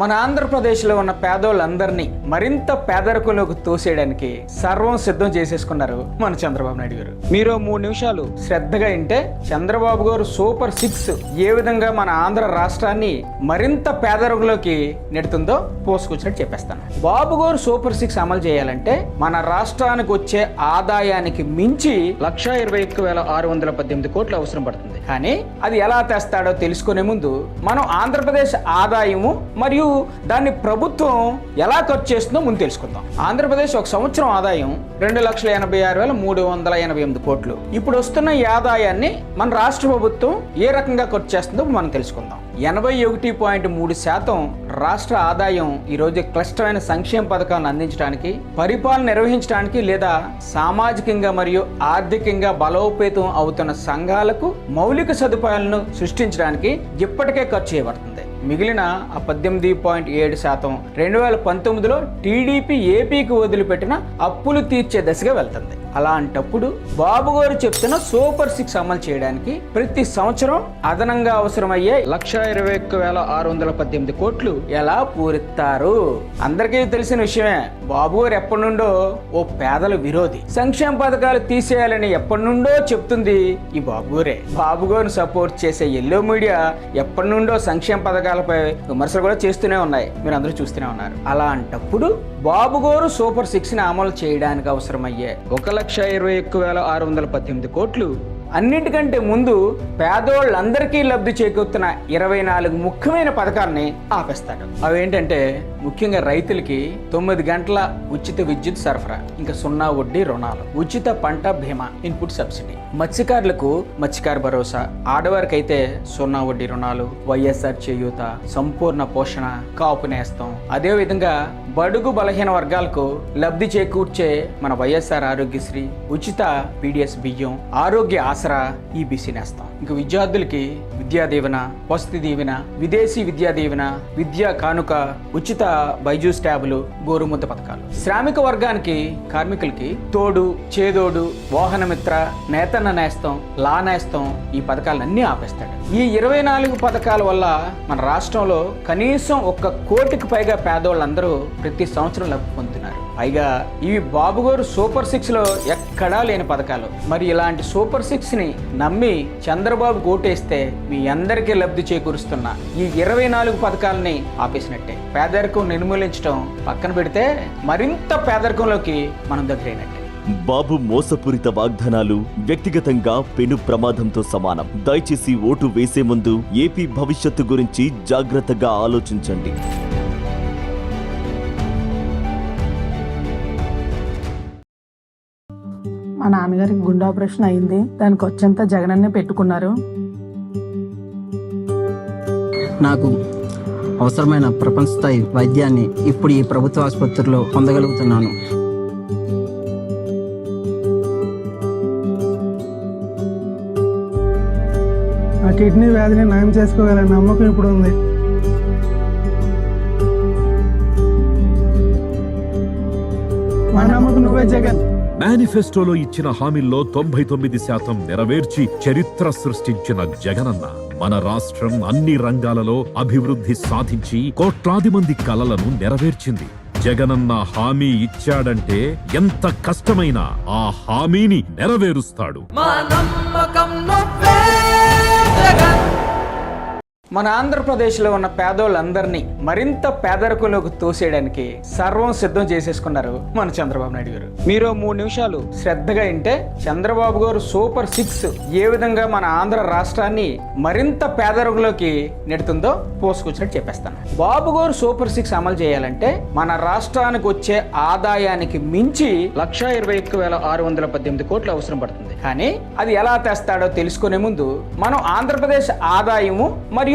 మన ఆంధ్రప్రదేశ్లో ఉన్న పేదోళ్ళందరినీ మరింత పేదరికంలోకి తోసేయడానికి సర్వం సిద్ధం చేసేసుకున్నారు మన చంద్రబాబు నాయుడు గారు. మీరు మూడు నిమిషాలు శ్రద్ధగా వింటే చంద్రబాబు గారు సూపర్ సిక్స్ ఏ విధంగా మన ఆంధ్ర రాష్ట్రాన్ని మరింత పేదరికంలోకి నెడుతుందో పోసుకొచ్చినట్టు చెప్పేస్తాను. బాబు గారు సూపర్ సిక్స్ అమలు చేయాలంటే మన రాష్ట్రానికి వచ్చే ఆదాయానికి మించి లక్ష ఇరవై ఒక్క వేల ఆరు వందల పద్దెనిమిది కోట్లు అవసరం పడుతుంది. కానీ అది ఎలా తెస్తాడో తెలుసుకునే ముందు మనం ఆంధ్రప్రదేశ్ ఆదాయము మరియు దాన్ని ప్రభుత్వం ఎలా ఖర్చు చేస్తుందో ముందు తెలుసుకుందాం. ఆంధ్రప్రదేశ్ ఒక సంవత్సరం ఆదాయం రెండు లక్షల ఎనభై ఆరు వేల మూడు వందల ఎనభై ఎనిమిది కోట్లు. ఇప్పుడు వస్తున్న ఈ ఆదాయాన్ని మన రాష్ట్ర ప్రభుత్వం ఏ రకంగా ఖర్చు చేస్తుందో మనం తెలుసుకుందాం. ఎనభై ఒకటి పాయింట్ మూడు శాతం రాష్ట్ర ఆదాయం ఈరోజు క్లిష్టమైన సంక్షేమ పథకాలను అందించడానికి పరిపాలన నిర్వహించడానికి లేదా సామాజికంగా మరియు ఆర్థికంగా బలోపేతం అవుతున్న సంఘాలకు మౌలిక సదుపాయాలను సృష్టించడానికి ఇప్పటికే ఖర్చు చేయబడుతుంది. మిగిలిన ఆ పద్దెనిమిది పాయింట్ ఏడు శాతం రెండు వేల పంతొమ్మిదిలో టీడీపీ ఏపీకి వదిలిపెట్టిన అప్పులు తీర్చే దశగా వెళ్తుంది. అలాంటప్పుడు బాబు గారు చెప్తున్న సూపర్ సిక్స్ అమలు చేయడానికి ప్రతి సంవత్సరం అదనంగా అవసరమయ్యే లక్ష ఇరవై ఒక్క వేల ఆరు వందల పద్దెనిమిది కోట్లు ఎలా పూరిస్తారు? అందరికీ తెలిసిన విషయమే బాబు గారు ఎప్పటి నుండో ఓ పేదల విరోధి. సంక్షేమ పథకాలు తీసేయాలని ఎప్పటి నుండో చెప్తుంది ఈ బాబు గారే. బాబు గారిని సపోర్ట్ చేసే ఎల్లో మీడియా ఎప్పటి నుండో సంక్షేమ పథకాలపై విమర్శలు కూడా చేస్తూనే ఉన్నాయి. మీరు అందరూ చూస్తూనే ఉన్నారు. అలాంటప్పుడు బాబు గారు సూపర్ సిక్స్ని అమలు చేయడానికి అవసరమయ్యే ఒక లక్ష ఇరవై ఒక్క వేల ఆరు వందల పద్దెనిమిది కోట్లు. అన్నిటికంటే ముందు పేదోళ్ళందరికీ లబ్ధి చేకూరుతున్న ఇరవై నాలుగు ముఖ్యమైన పథకాన్ని ఆపేస్తాడు. అవేంటంటే ముఖ్యంగా రైతులకి తొమ్మిది గంటల ఉచిత విద్యుత్ సరఫరా ఇంకా సున్నా వడ్డీ రుణాలు. ఉచిత పంట బీమా ఇన్పుట్ సబ్సిడీ. మత్స్యకారులకు మత్స్యకార భరోసా. ఆడవారికి అయితే సున్నా వడ్డీ రుణాలు. వైఎస్ఆర్ చేయూత సంపూర్ణ పోషణ కాపు నేస్తం. అదేవిధంగా బడుగు బలహీన వర్గాలకు లబ్ధి చేకూర్చే మన వైఎస్ఆర్ ఆరోగ్యశ్రీ ఉచిత పీడిఎస్ బియ్యం ఆరోగ్య ఆసరా ఈబీసీ నేస్తాం. ఇంకా విద్యార్థులకి విద్యా దీవెన వసతి దీవెన విదేశీ విద్యా దీవెన విద్యా కానుక ఉచిత బైజూస్ ట్యాబులు గోరుముద్ద పథకాలు. శ్రామిక వర్గానికి కార్మికులకి తోడు చేదోడు వాహనమిత్ర నేతన్న నేస్తం లా నేస్తం ఈ పథకాలన్నీ ఆపేస్తాడు. ఈ ఇరవై నాలుగు పథకాల వల్ల మన రాష్ట్రంలో కనీసం ఒక్క కోటికి పైగా పేదోళ్ళందరూ ప్రతి సంవత్సరం లబ్ధి పొందుతున్నారు పైగా ఇవి బాబుగారు సూపర్ సిక్స్లో ఎక్కడా లేని పథకాలు. మరి ఇలాంటి సూపర్ సిక్స్ని నమ్మి చంద్రబాబు ఓటేస్తే మీ అందరికీ లబ్ధి చేకూరుస్తున్న ఈ ఇరవై నాలుగు పథకాలని ఆపేసినట్టే. పేదరికం నిర్మూలించడం పక్కన పెడితే మరింత పేదరికంలోకి మనం దగ్గరైనట్టే బాబు మోసపూరిత వాగ్దానాలు వ్యక్తిగతంగా పెను ప్రమాదంతో సమానం. దయచేసి ఓటు వేసే ముందు ఏపీ భవిష్యత్తు గురించి జాగ్రత్తగా ఆలోచించండి. మా నాన్నగారికి గుండె ఆపరేషన్ అయింది. దానికి వచ్చేంత జగనన్నే పెట్టుకున్నారు. నాకు అవసరమైన ప్రపంచ స్థాయి వైద్యాన్ని ఇప్పుడు ఈ ప్రభుత్వ ఆసుపత్రిలో పొందగలుగుతున్నాను. ఆ కిడ్నీ వ్యాధిని నయం చేసుకోగల నమ్మకం ఇప్పుడు ఉంది. మా నమ్మకం నువ్వే జగన్. మేనిఫెస్టోలో ఇచ్చిన హామీల్లో తొంభై తొమ్మిది శాతం నెరవేర్చి చరిత్ర సృష్టించిన జగనన్న మన రాష్ట్రం అన్ని రంగాలలో అభివృద్ధి సాధించి కోట్లాది మంది కలలను నెరవేర్చింది. జగనన్న హామీ ఇచ్చాడంటే ఎంత కష్టమైనా ఆ హామీని నెరవేరుస్తాడు. మన ఆంధ్రప్రదేశ్లో ఉన్న పేదోళ్ళందరినీ మరింత పేదరికంలోకి తోసేయడానికి సర్వం సిద్ధం చేసేసుకున్నారు మన చంద్రబాబు నాయుడు గారు. మీరు మూడు నిమిషాలు శ్రద్ధగా వింటే చంద్రబాబు గారు సూపర్ సిక్స్ ఏ విధంగా మన ఆంధ్ర రాష్ట్రాన్ని మరింత పేదరికంలోకి నెడుతుందో పోసుకొచ్చినట్టు చెప్పేస్తాను. బాబు గారు సూపర్ సిక్స్ అమలు చేయాలంటే మన రాష్ట్రానికి వచ్చే ఆదాయానికి మించి లక్ష ఇరవై ఒక్క వేల ఆరు వందల పద్దెనిమిది కోట్లు అవసరం పడుతుంది. కానీ అది ఎలా తెస్తాడో తెలుసుకునే ముందు మనం ఆంధ్రప్రదేశ్ ఆదాయము మరియు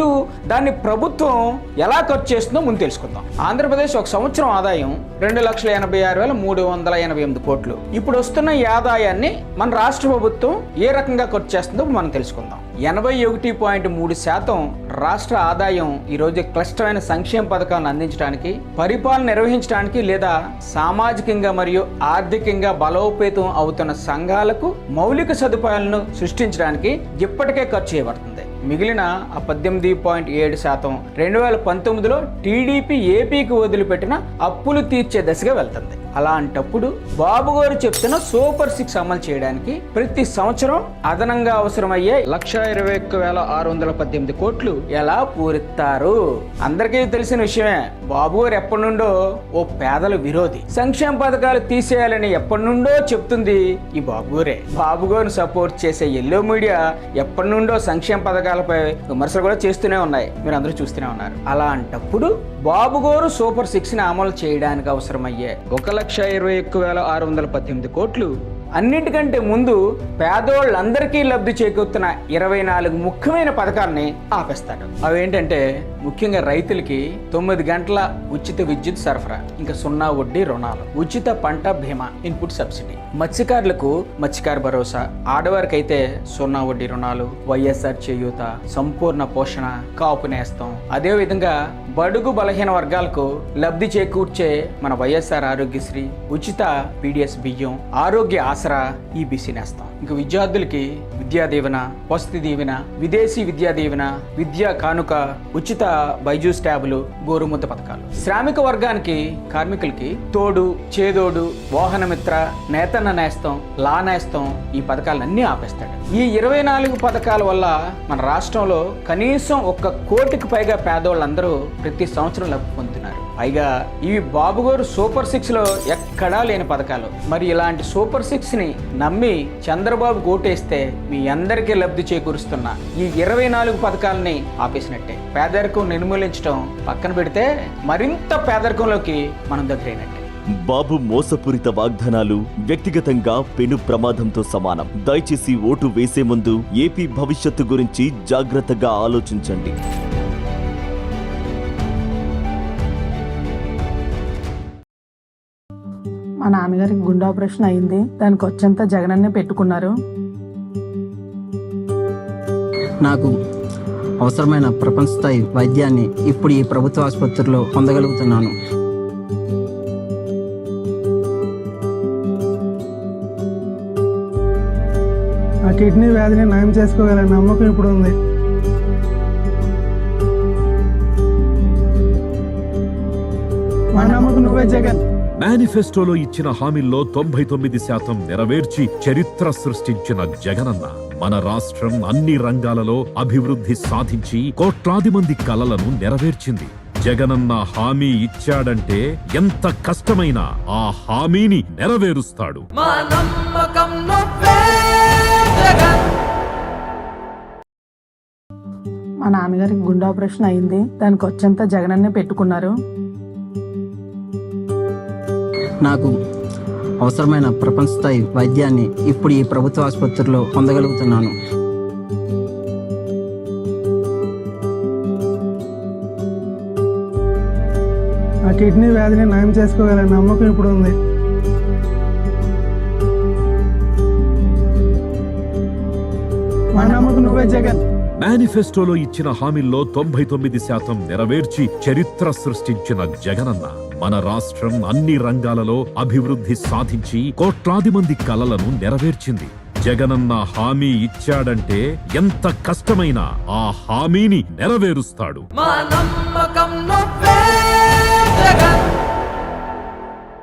దాన్ని ప్రభుత్వం ఎలా ఖర్చు చేస్తుందో ముందు తెలుసుకుందాం. ఆంధ్రప్రదేశ్ ఒక సంవత్సరం ఆదాయం రెండు లక్షల ఎనభై ఆరు వేల మూడు వందల ఎనభై ఎనిమిది కోట్లు. ఇప్పుడు వస్తున్న ఈ ఆదాయాన్ని మన రాష్ట్ర ప్రభుత్వం ఏ రకంగా ఖర్చు చేస్తుందో మనం తెలుసుకుందాం. ఎనభై ఒకటి పాయింట్ మూడు శాతం రాష్ట్ర ఆదాయం ఈరోజు క్లిష్టమైన సంక్షేమ పథకాలను అందించడానికి పరిపాలన నిర్వహించడానికి లేదా సామాజికంగా మరియు ఆర్థికంగా బలోపేతం అవుతున్న సంఘాలకు మౌలిక సదుపాయాలను సృష్టించడానికి ఇప్పటికే ఖర్చు చేయబడుతుంది. మిగిలిన ఆ పద్దెనిమిది పాయింట్ ఏడు శాతం రెండు వేల పంతొమ్మిదిలో టీడీపీ ఏపీకి వదిలిపెట్టిన అప్పులు తీర్చే దశగా వెళ్తుంది. అలాంటప్పుడు బాబు గారు చెప్తున్న సూపర్ సిక్స్ అమలు చేయడానికి ప్రతి సంవత్సరం అదనంగా అవసరమయ్యే లక్ష ఇరవై ఒక్క వేల ఆరు వందల పద్దెనిమిది కోట్లు ఎలా పూరిస్తారు? అందరికీ తెలిసిన విషయమే బాబు గారు ఎప్పటి నుండో ఓ పేదల విరోధి. సంక్షేమ పథకాలు తీసేయాలని ఎప్పటి నుండో చెప్తుంది ఈ బాబు గారే. బాబు గారిని సపోర్ట్ చేసే ఎల్లో మీడియా ఎప్పటి నుండో సంక్షేమ పథకాలపై విమర్శలు కూడా చేస్తూనే ఉన్నాయి. మీరు అందరూ చూస్తూనే ఉన్నారు. అలాంటప్పుడు బాబు గారు సూపర్ సిక్స్ని అమలు చేయడానికి అవసరమయ్యే ఒక లక్ష ఇరవై ఒక్క వేల ఆరు వందల పద్దెనిమిది కోట్లు. అన్నిటికంటే ముందు పేదోళ్ళందరికీ లబ్ధి చేకూరుతున్న ఇరవై నాలుగు ముఖ్యమైన పథకాలని ఆపేస్తాడు అవేంటంటే ముఖ్యంగా రైతులకి తొమ్మిది గంటల ఉచిత విద్యుత్ సరఫరా ఇంకా సున్నా వడ్డీ రుణాలు ఉచిత పంట బీమా ఇన్పుట్ సబ్సిడీ. మత్స్యకారులకు మత్స్యకార భరోసా ఆడవారికి అయితే సున్నా వడ్డీ రుణాలు వైఎస్ఆర్ చేయూత సంపూర్ణ పోషణ కాపు నేస్తం. అదే విధంగా బడుగు బలహీన వర్గాలకు లబ్ధి చేకూర్చే మన వైఎస్ఆర్ ఆరోగ్యశ్రీ ఉచిత పీడిఎస్ బియ్యం ఆరోగ్య ఆసరా ఈబీసీ నేస్తాం. ఇంక విద్యార్థులకి విద్యా దీవెన వసతి దీవెన విదేశీ విద్యా దీవెన విద్యా కానుక ఉచిత బైజూస్ ట్యాబులు గోరుముద్ద పథకాలు. శ్రామిక వర్గానికి కార్మికులకి తోడు చేదోడు వాహనమిత్ర నేతన్న నేస్తం లా నేస్తం ఈ పథకాలన్నీ ఆపేస్తాడు. ఈ ఇరవై నాలుగు పథకాల వల్ల మన రాష్ట్రంలో కనీసం ఒక్క కోటికి పైగా పేదోళ్ళందరూ ప్రతి సంవత్సరం లబ్ధి పొందుతారు పైగా ఇవి బాబుగారు సూపర్ సిక్స్లో ఎక్కడా లేని పథకాలు. మరి ఇలాంటి సూపర్ సిక్స్ని నమ్మి చంద్రబాబు ఓటేస్తే మీ అందరికీ లబ్ధి చేకూరుస్తున్న ఈ ఇరవై నాలుగు పథకాలని ఆపేసినట్టే. పేదరికం నిర్మూలించడం పక్కన పెడితే మరింత పేదరికంలోకి మనం దగ్గరైనట్టే. బాబు మోసపూరిత వాగ్దానాలు వ్యక్తిగతంగా పెను ప్రమాదంతో సమానం. దయచేసి ఓటు వేసే ముందు ఏపీ భవిష్యత్తు గురించి జాగ్రత్తగా ఆలోచించండి. మా నాన్నగారికి గుండె ఆపరేషన్ అయింది. దానికి వచ్చేంత జగనన్నే పెట్టుకున్నారు. నాకు అవసరమైన ప్రపంచ స్థాయి వైద్యాన్ని ఇప్పుడు ఈ ప్రభుత్వ ఆసుపత్రిలో పొందగలుగుతున్నాను. ఆ కిడ్నీ వ్యాధిని నయం చేసుకోగల నమ్మకం ఇప్పుడు ఉంది. మా నమ్మకం నువ్వే జగన్. మేనిఫెస్టోలో ఇచ్చిన హామీల్లో తొంభై తొమ్మిది శాతం నెరవేర్చి చరిత్ర సృష్టించిన జగనన్న మన రాష్ట్రం అన్ని రంగాలలో అభివృద్ధి సాధించి కోట్లాది మంది కలలను నెరవేర్చింది. జగనన్న హామీ ఇచ్చాడంటే ఎంత కష్టమైనా ఆ హామీని నెరవేరుస్తాడు. మా నమ్మకం నువ్వే జగన్. మా నాన్నగారికి గుండె ఆపరేషన్ అయింది. దానికి వచ్చేంత జగనన్నే పెట్టుకున్నారు. నాకు అవసరమైన ప్రపంచ స్థాయి వైద్యాన్ని ఇప్పుడు ఈ ప్రభుత్వ ఆసుపత్రిలో పొందగలుగుతున్నాను. ఆ కిడ్నీ వ్యాధిని నయం చేసుకోగల నమ్మకం ఇప్పుడు ఉంది. మా నమ్మకం నువ్వే జగన్. మేనిఫెస్టోలో ఇచ్చిన హామీల్లో తొంభై తొమ్మిది శాతం నెరవేర్చి చరిత్ర సృష్టించిన జగనన్న మన రాష్ట్రం అన్ని రంగాలలో అభివృద్ధి సాధించి కోట్లాది మంది కలలను నెరవేర్చింది. జగనన్న హామీ ఇచ్చాడంటే ఎంత కష్టమైనా ఆ హామీని నెరవేరుస్తాడు. మా నమ్మకం